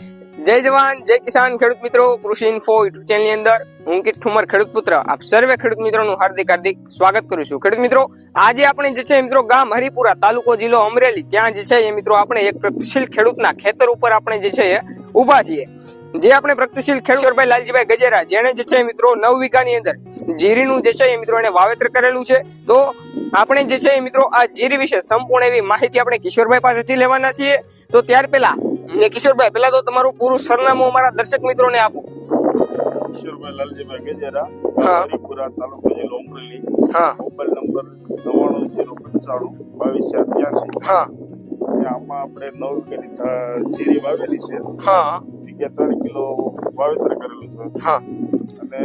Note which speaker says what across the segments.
Speaker 1: જય જવાન, જય કિસાન ખેડૂત મિત્રો, કૃષિ ઇન્ફો યુટ્યુબ ચેનલની અંદર હું કિટ ઠુમર, ખેડૂત પુત્ર, આપ સર્વે ખેડૂત મિત્રોનું હાર્દિક હાર્દિક સ્વાગત કરું છું. ખેડૂત મિત્રો, આજે આપણે જે છે મિત્રો ગામ હરિપુરા તાલુકો જિલ્લો અમરેલી, ત્યાં જે છે એ મિત્રો આપણે એક પ્રગતિશીલ ખેડૂતના ખેતર ઉપર આપણે જે છે એ છીએ. જે આપણે પ્રગતિશીલ ખેડૂતભાઈ લાલજીભાઈ ગજેરા જેને જે છે મિત્રો નવ વીઘાની અંદર જીરીનું જે છે એ મિત્રો એને વાવેતર કરેલું છે. તો આપણે જે છે મિત્રો આ જીરી વિશે સંપૂર્ણ એવી માહિતી આપણે કિશોરભાઈ પાસેથી લેવાના છીએ. તો ત્યાર પહેલા ને કિશોરભાઈ પેલા તો તમારું પૂરું સરનામું અમારા દર્શક મિત્રોને આપો.
Speaker 2: કિશોરભાઈ લાલજીભાઈ ગજેરા. હરિપુરા તાલુકો જિલ્લો અમરેલી.
Speaker 1: હા.
Speaker 2: મોબાઈલ નંબર નવાણું જીરો પંચાણું બાવીસ ચાર ત્યાસી
Speaker 1: હા
Speaker 2: આમાં આપણે નવ વીઘાની જીરી વાવેલી છે.
Speaker 1: હા.
Speaker 2: જગ્યા ત્રણ કિલો વાવેતર કરેલું છે.
Speaker 1: હા.
Speaker 2: અને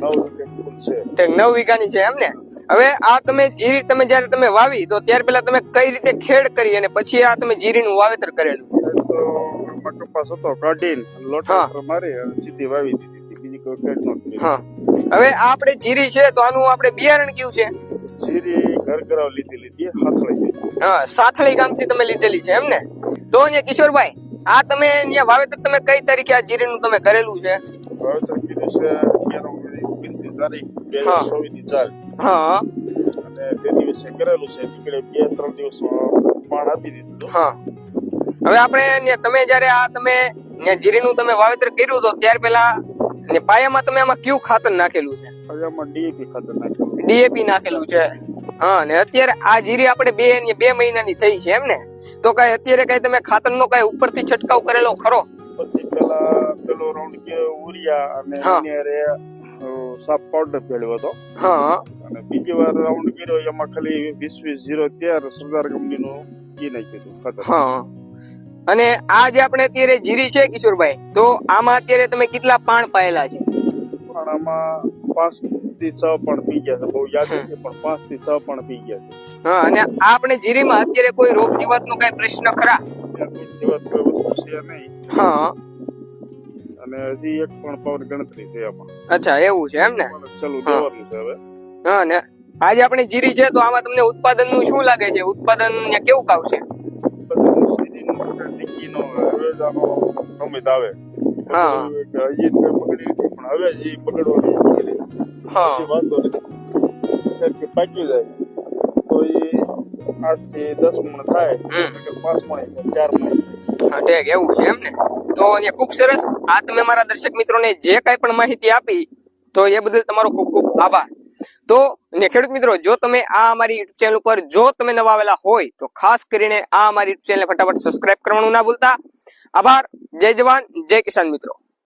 Speaker 2: નવ વીઘા છે.
Speaker 1: નવ વીઘાની છે એમ ને? હવે આ તમે જીરી તમે જ્યારે તમે વાવી તો ત્યાર પહેલા તમે કઈ રીતે ખેડ કરી અને પછી આ તમે જીરીનું વાવેતર કરેલું
Speaker 2: એક તો આમાં કપાસ હતો. કાઢીને લોટા મારી સીધી વાવી દીધી. હતી. બીજી કોઈ ખેડ નહોતી
Speaker 1: હા. હવે આપણે જીરી છે તો આનું આપણે બિયારણ કયું છે?
Speaker 2: જીરી ઘર લીધી લીધી હાથળી
Speaker 1: હા સાથળી ગામથી તમે લીધેલી છે એમ ને? તો અહીંયા કિશોરભાઈ આ તમે અહીંયા વાવેતર તમે કઈ તારીખે આ જીરીનું તમે કરેલું છે?
Speaker 2: વાવેતર કર્યું છે અગિયાર ઓગણીસ તારીખ બે હજાર ચોવીસની ચાલ
Speaker 1: હા.
Speaker 2: અને બે દિવસે કરેલું છે. નીકળે બે ત્રણ દિવસમાં પાણ આપી દીધું
Speaker 1: હા. હવે આપણે તમે જયારે આ તમે જીરી જીરીનું તમે વાવેતર કર્યું તો ત્યાર પહેલા પાયામાં તમે આમાં કયું ખાતર નાખેલું છે?
Speaker 2: ડીએપી ખાતર
Speaker 1: નાખેલું છે. હા ને અત્યારે આ જીરી આપણે બે ને બે મહિનાની થઈ છે એમ ને? તો કઈ અત્યારે કઈ તમે ખાતરનો કઈ ઉપરથી છંટકાવ કરેલો ખરો?
Speaker 2: પછી પેલા પેલો રાઉન્ડ કે ઉરિયા અને અત્યારે સાફ પાવડર પેળ્યો હતો.
Speaker 1: હા.
Speaker 2: અને બીજી વાર રાઉન્ડ કર્યો એમાં ખાલી વીસ વીસ જીરો તેર સરદાર કંપનીનું ઈ નાખ્યું હતું ખાતર.
Speaker 1: હા. અને આ જે આપણે અત્યારે જીરી છે કિશોરભાઈ તો આમાં અત્યારે તમે કેટલા પાણ પાયેલા છે?
Speaker 2: આમાં પાંચથી છ પણ પી ગયા છે. બહુ યાદ નથી પણ પાંચથી છ પણ પી ગયા છે.
Speaker 1: હા અને આ આપણે જીરીમાં અત્યારે કોઈ રોગ જીવાતનો કઈ પ્રશ્ન ખરા?
Speaker 2: જીવાત કોઈ વસ્તુ છે નહીં.
Speaker 1: હા.
Speaker 2: અને હજી એક પણ પાવર ગણતરી છે આમાં.
Speaker 1: અચ્છા એવું છે એમ ને?
Speaker 2: ચાલુ. દેવાનું છે હવે.
Speaker 1: હા ને આજે આપણે જીરી છે તો આમાં તમને ઉત્પાદનનું શું લાગે છે? ઉત્પાદન કેવું આવશે
Speaker 2: નિક્કીનો આઠથી દસ મણ થાય. પાંચ મણ ચાર મણ
Speaker 1: હા ઠીક એવું છે એમ ને તો અહીંયા ખૂબ સરસ આ તમે મારા દર્શક મિત્રોને જે કાંઈ પણ માહિતી આપી તો એ બદલ તમારો ખૂબ ખૂબ આભાર તો ને ખેડૂત મિત્રો, જો તમે આ અમારી યુટ્યુબ ચેનલ ઉપર, જો તમે નવા આવેલા હોય, તો ખાસ કરીને આ અમારી યુટ્યુબ ચેનલ ફટાફટ સબસ્ક્રાઇબ કરવાનું ના ભૂલતા. આભાર. જય જવાન. જય કિસાન મિત્રો.